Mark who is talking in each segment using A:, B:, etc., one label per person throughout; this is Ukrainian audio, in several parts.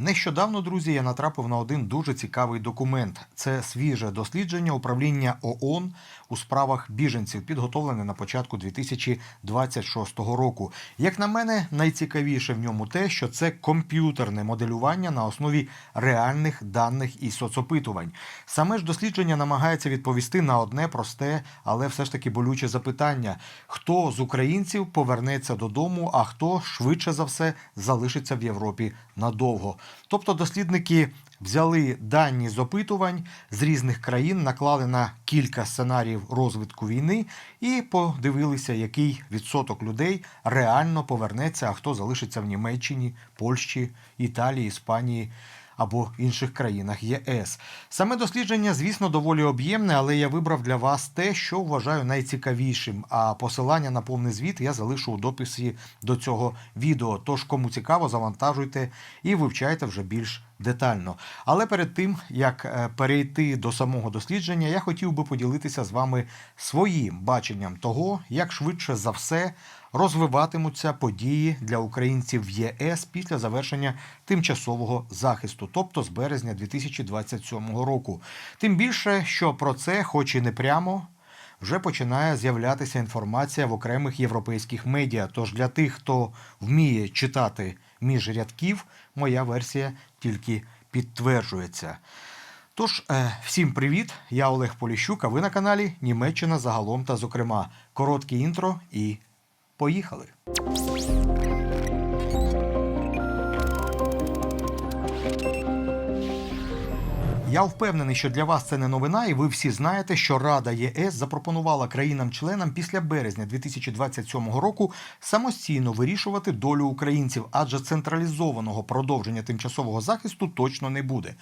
A: Нещодавно, друзі, я натрапив на один дуже цікавий документ. Це свіже дослідження управління ООН у справах біженців, підготовлене на початку 2026 року. Як на мене, найцікавіше в ньому те, що це комп'ютерне моделювання на основі реальних даних і соцопитувань. Саме ж дослідження намагається відповісти на одне просте, але все ж таки болюче запитання: хто з українців повернеться додому, а хто швидше за все залишиться в Європі надовго. Тобто дослідники взяли дані з опитувань з різних країн, наклали на кілька сценаріїв розвитку війни і подивилися, який відсоток людей реально повернеться, а хто залишиться в Німеччині, Польщі, Італії, Іспанії. Або інших країнах ЄС. Саме дослідження, звісно, доволі об'ємне, але я вибрав для вас те, що вважаю найцікавішим. А посилання на повний звіт я залишу у дописі до цього відео. Тож, кому цікаво, завантажуйте і вивчайте вже більш детально. Але перед тим як е, перейти до самого дослідження, я хотів би поділитися з вами своїм баченням того, як швидше за все розвиватимуться події для українців в ЄС після завершення тимчасового захисту, тобто з березня 2027 року. Тим більше, що про це, хоч і не прямо. Вже починає з'являтися інформація в окремих європейських медіа. Тож для тих, хто вміє читати між рядків, моя версія тільки підтверджується. Тож, е, всім привіт! Я Олег Поліщук, а ви на каналі Німеччина загалом та зокрема. Коротке інтро і поїхали. Я впевнений, що для вас це не новина, і ви всі знаєте, що Рада ЄС запропонувала країнам-членам після березня 2027 року самостійно вирішувати долю українців, адже централізованого продовження тимчасового захисту точно не буде.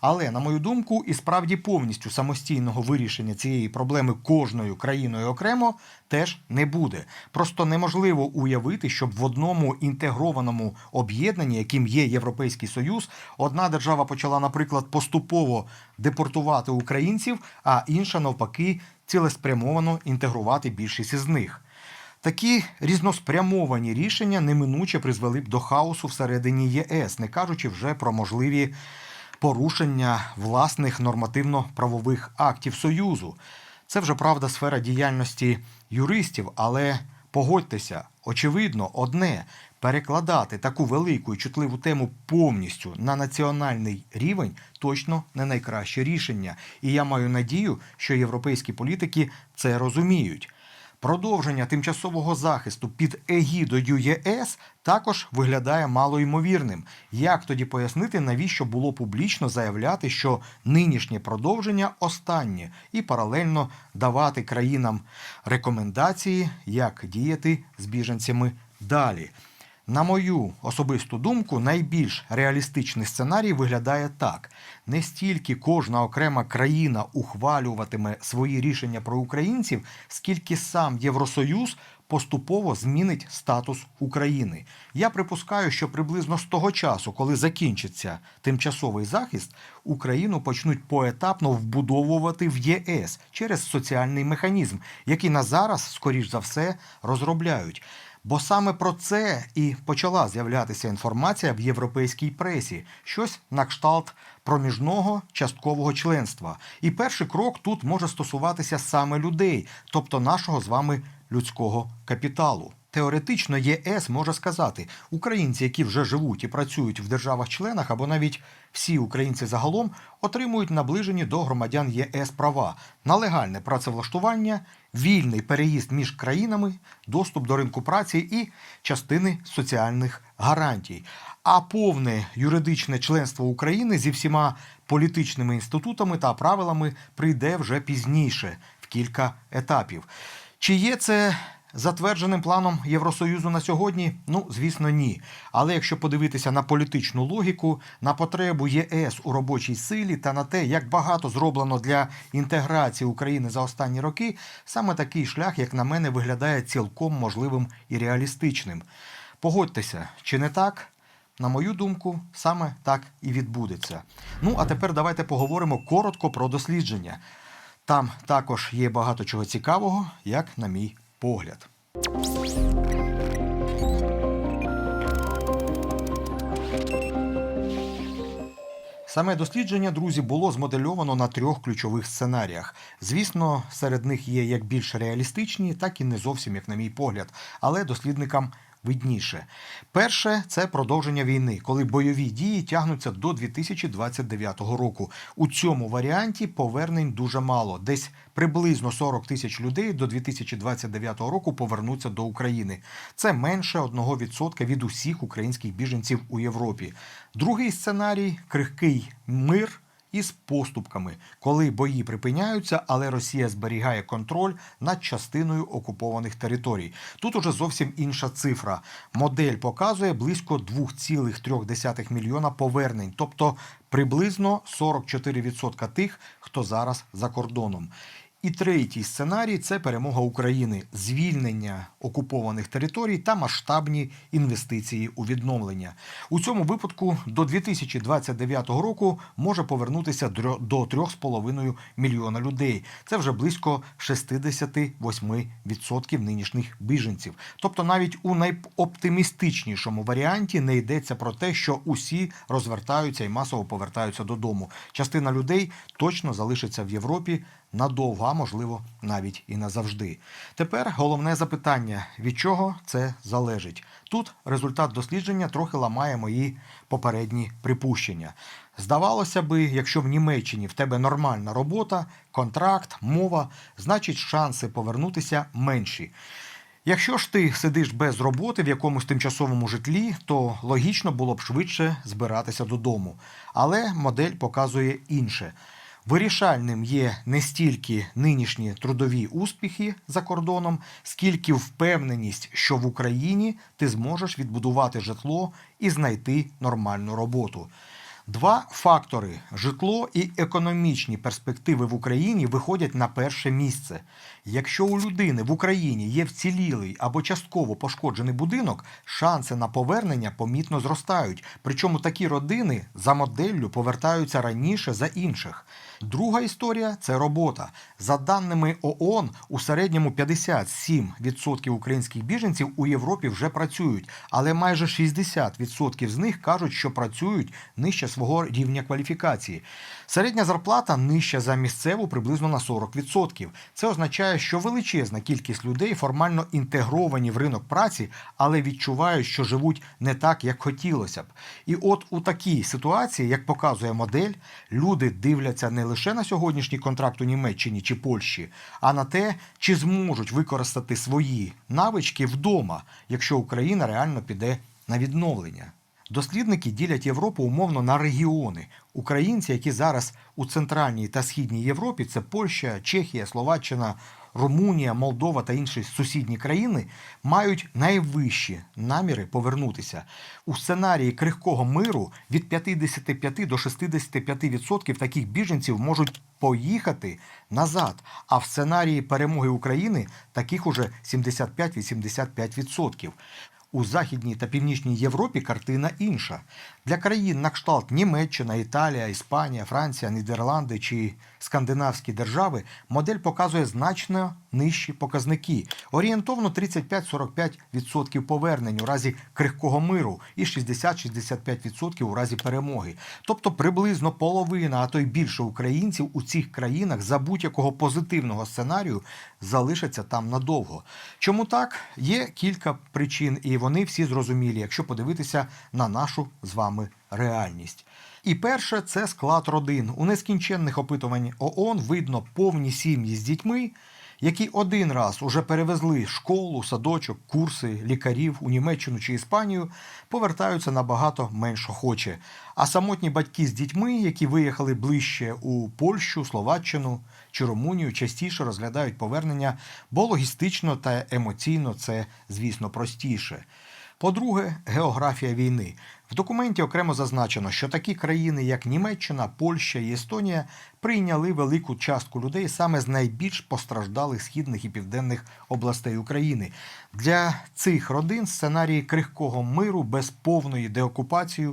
A: Але на мою думку, і справді повністю самостійного вирішення цієї проблеми кожною країною окремо теж не буде. Просто неможливо уявити, щоб в одному інтегрованому об'єднанні, яким є Європейський Союз, одна держава почала, наприклад, поступово депортувати українців, а інша навпаки цілеспрямовано інтегрувати більшість із них. Такі різноспрямовані рішення неминуче призвели б до хаосу всередині ЄС, не кажучи вже про можливі порушення власних нормативно-правових актів Союзу. Це вже правда сфера діяльності юристів, але погодьтеся, очевидно, одне перекладати таку велику і чутливу тему повністю на національний рівень точно не найкраще рішення. І я маю надію, що європейські політики це розуміють. Продовження тимчасового захисту під егідою ЄС також виглядає малоймовірним. Як тоді пояснити, навіщо було публічно заявляти, що нинішнє продовження останнє, і паралельно давати країнам рекомендації, як діяти з біженцями далі? На мою особисту думку, найбільш реалістичний сценарій виглядає так: не стільки кожна окрема країна ухвалюватиме свої рішення про українців, скільки сам Євросоюз поступово змінить статус України. Я припускаю, що приблизно з того часу, коли закінчиться тимчасовий захист, Україну почнуть поетапно вбудовувати в ЄС через соціальний механізм, який на зараз, скоріш за все, розробляють. Бо саме про це і почала з'являтися інформація в європейській пресі, щось на кшталт проміжного часткового членства. І перший крок тут може стосуватися саме людей, тобто нашого з вами людського капіталу. Теоретично ЄС може сказати, українці, які вже живуть і працюють в державах-членах, або навіть всі українці загалом отримують наближені до громадян ЄС права на легальне працевлаштування, вільний переїзд між країнами, доступ до ринку праці і частини соціальних гарантій. А повне юридичне членство України зі всіма політичними інститутами та правилами прийде вже пізніше, в кілька етапів. Чи є це затвердженим планом Євросоюзу на сьогодні? Ну, звісно, ні. Але якщо подивитися на політичну логіку, на потребу ЄС у робочій силі та на те, як багато зроблено для інтеграції України за останні роки, саме такий шлях, як на мене, виглядає цілком можливим і реалістичним. Погодьтеся, чи не так? На мою думку, саме так і відбудеться. Ну а тепер давайте поговоримо коротко про дослідження. Там також є багато чого цікавого, як на мій погляд. Саме дослідження, друзі, було змодельовано на трьох ключових сценаріях. Звісно, серед них є як більш реалістичні, так і не зовсім, як на мій погляд, але дослідникам видніше. Перше це продовження війни, коли бойові дії тягнуться до 2029 року. У цьому варіанті повернень дуже мало. Десь приблизно 40 тисяч людей до 2029 року повернуться до України. Це менше 1% від усіх українських біженців у Європі. Другий сценарій крихкий мир із поступками, коли бої припиняються, але Росія зберігає контроль над частиною окупованих територій. Тут уже зовсім інша цифра. Модель показує близько 2,3 мільйона повернень, тобто приблизно 44% тих, хто зараз за кордоном. І третій сценарій це перемога України, звільнення окупованих територій та масштабні інвестиції у відновлення. У цьому випадку до 2029 року може повернутися до 3,5 мільйона людей. Це вже близько 68% нинішніх біженців. Тобто, навіть у найоптимістичнішому варіанті не йдеться про те, що усі розвертаються і масово повертаються додому. Частина людей точно залишиться в Європі надовго, а можливо навіть і назавжди. Тепер головне запитання: від чого це залежить? Тут результат дослідження трохи ламає мої попередні припущення. Здавалося би, якщо в Німеччині в тебе нормальна робота, контракт, мова, значить шанси повернутися менші. Якщо ж ти сидиш без роботи в якомусь тимчасовому житлі, то логічно було б швидше збиратися додому. Але модель показує інше. Вирішальним є не стільки нинішні трудові успіхи за кордоном, скільки впевненість, що в Україні ти зможеш відбудувати житло і знайти нормальну роботу. Два фактори житло і економічні перспективи в Україні виходять на перше місце. Якщо у людини в Україні є вцілілий або частково пошкоджений будинок, шанси на повернення помітно зростають. Причому такі родини за моделлю повертаються раніше за інших. Друга історія це робота. За даними ООН, у середньому 57% українських біженців у Європі вже працюють, але майже 60% з них кажуть, що працюють нижче свого рівня кваліфікації. Середня зарплата нижча за місцеву приблизно на 40%. Це означає, що величезна кількість людей формально інтегровані в ринок праці, але відчувають, що живуть не так, як хотілося б. І от у такій ситуації, як показує модель, люди дивляться не лише на сьогоднішній контракт у Німеччині чи Польщі, а на те, чи зможуть використати свої навички вдома, якщо Україна реально піде на відновлення. Дослідники ділять Європу умовно на регіони. Українці, які зараз у центральній та східній Європі, це Польща, Чехія, Словаччина, Румунія, Молдова та інші сусідні країни, мають найвищі наміри повернутися. У сценарії крихкого миру від 55 до 65% таких біженців можуть поїхати назад. А в сценарії перемоги України таких уже 75-85%. У Західній та Північній Європі картина інша. Для країн на кшталт Німеччина, Італія, Іспанія, Франція, Нідерланди чи скандинавські держави модель показує значно нижчі показники. Орієнтовно 35-45% повернень у разі крихкого миру і 60-65% у разі перемоги. Тобто приблизно половина, а то й більше українців у цих країнах за будь-якого позитивного сценарію залишаться там надовго. Чому так? Є кілька причин, і вони всі зрозумілі, якщо подивитися на нашу з вами реальність. І перше це склад родин. У нескінченних опитувань ООН видно повні сім'ї з дітьми, які один раз уже перевезли школу, садочок, курси, лікарів у Німеччину чи Іспанію, повертаються набагато менш охоче. А самотні батьки з дітьми, які виїхали ближче у Польщу, Словаччину чи Румунію, частіше розглядають повернення, бо логістично та емоційно це, звісно, простіше. По-друге, географія війни. В документі окремо зазначено, що такі країни, як Німеччина, Польща і Естонія, прийняли велику частку людей саме з найбільш постраждалих східних і південних областей України. Для цих родин сценарії крихкого миру без повної деокупації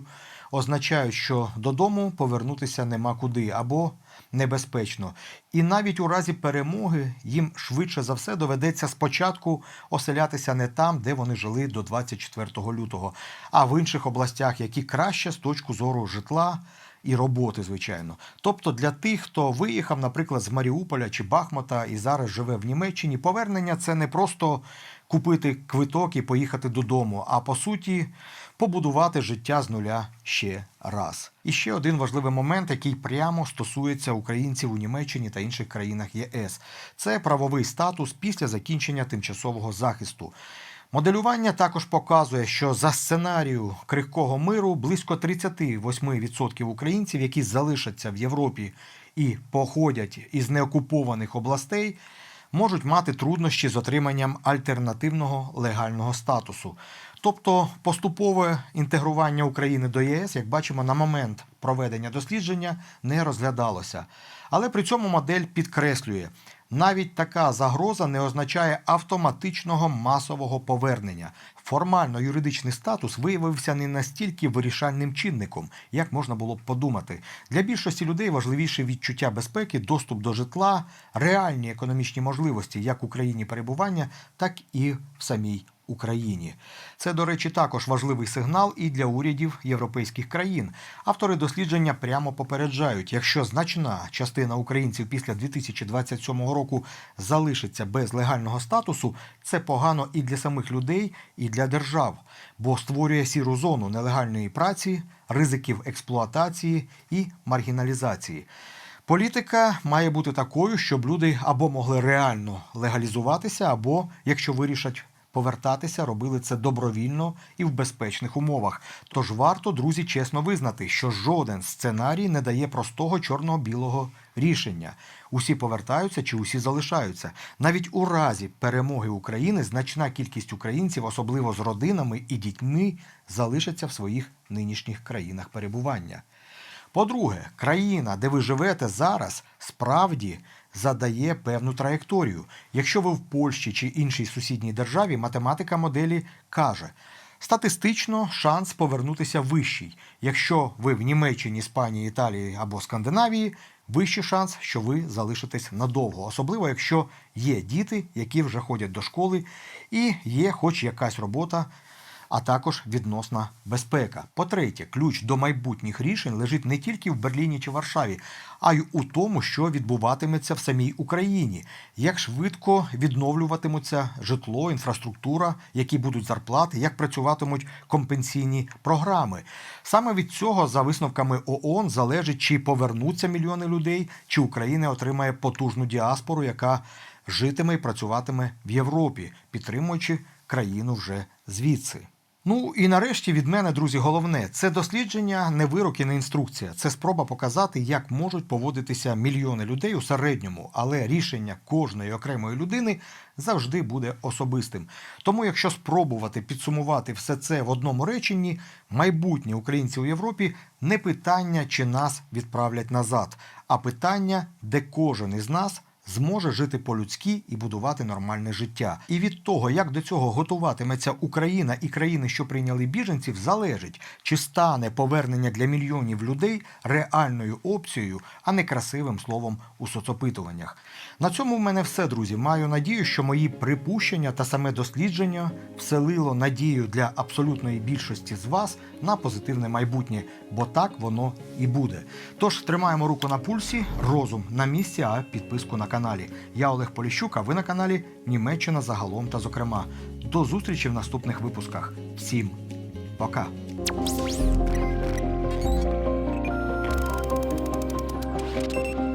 A: означають, що додому повернутися нема куди або небезпечно. І навіть у разі перемоги їм швидше за все доведеться спочатку оселятися не там, де вони жили до 24 лютого, а в інших областях, які краще з точки зору житла і роботи, звичайно. Тобто для тих, хто виїхав, наприклад, з Маріуполя чи Бахмута і зараз живе в Німеччині, повернення це не просто купити квиток і поїхати додому, а по суті побудувати життя з нуля ще раз. І ще один важливий момент, який прямо стосується українців у Німеччині та інших країнах ЄС, це правовий статус після закінчення тимчасового захисту. Моделювання також показує, що за сценарію крихкого миру близько 38% українців, які залишаться в Європі і походять із неокупованих областей, можуть мати труднощі з отриманням альтернативного легального статусу. Тобто поступове інтегрування України до ЄС, як бачимо, на момент проведення дослідження не розглядалося. Але при цьому модель підкреслює, навіть така загроза не означає автоматичного масового повернення. Формально юридичний статус виявився не настільки вирішальним чинником, як можна було б подумати. Для більшості людей важливіше відчуття безпеки, доступ до житла, реальні економічні можливості як в Україні перебування, так і в самій Україні. Це, до речі, також важливий сигнал і для урядів європейських країн. Автори дослідження прямо попереджають, якщо значна частина українців після 2027 року залишиться без легального статусу, це погано і для самих людей, і для держав, бо створює сіру зону нелегальної праці, ризиків експлуатації і маргіналізації. Політика має бути такою, щоб люди або могли реально легалізуватися, або, якщо вирішать повертатися, робили це добровільно і в безпечних умовах. Тож варто, друзі, чесно визнати, що жоден сценарій не дає простого чорно-білого рішення. Усі повертаються чи усі залишаються. Навіть у разі перемоги України значна кількість українців, особливо з родинами і дітьми, залишаться в своїх нинішніх країнах перебування. По-друге, країна, де ви живете зараз, справді задає певну траєкторію. Якщо ви в Польщі чи іншій сусідній державі, математика моделі каже. Статистично шанс повернутися вищий. Якщо ви в Німеччині, Іспанії, Італії або Скандинавії, вищий шанс, що ви залишитесь надовго, особливо якщо є діти, які вже ходять до школи, і є хоч якась робота а також відносна безпека. По-третє, ключ до майбутніх рішень лежить не тільки в Берліні чи Варшаві, а й у тому, що відбуватиметься в самій Україні, як швидко відновлюватимуться житло, інфраструктура, які будуть зарплати, як працюватимуть компенсійні програми. Саме від цього, за висновками ООН, залежить, чи повернуться мільйони людей, чи Україна отримає потужну діаспору, яка житиме і працюватиме в Європі, підтримуючи країну вже звідси. Ну і нарешті від мене, друзі, головне це дослідження, не вирок і не інструкція. Це спроба показати, як можуть поводитися мільйони людей у середньому, але рішення кожної окремої людини завжди буде особистим. Тому, якщо спробувати підсумувати все це в одному реченні, майбутнє українці у Європі не питання, чи нас відправлять назад, а питання, де кожен із нас зможе жити по-людськи і будувати нормальне життя. І від того, як до цього готуватиметься Україна і країни, що прийняли біженців, залежить, чи стане повернення для мільйонів людей реальною опцією, а не красивим словом у соцопитуваннях. На цьому в мене все, друзі. Маю надію, що мої припущення та саме дослідження вселило надію для абсолютної більшості з вас на позитивне майбутнє, бо так воно і буде. Тож тримаємо руку на пульсі, розум на місці, а підписку на каналі. Я Олег Поліщук, а ви на каналі Німеччина загалом та зокрема. До зустрічі в наступних випусках. Всім пока! Thank you.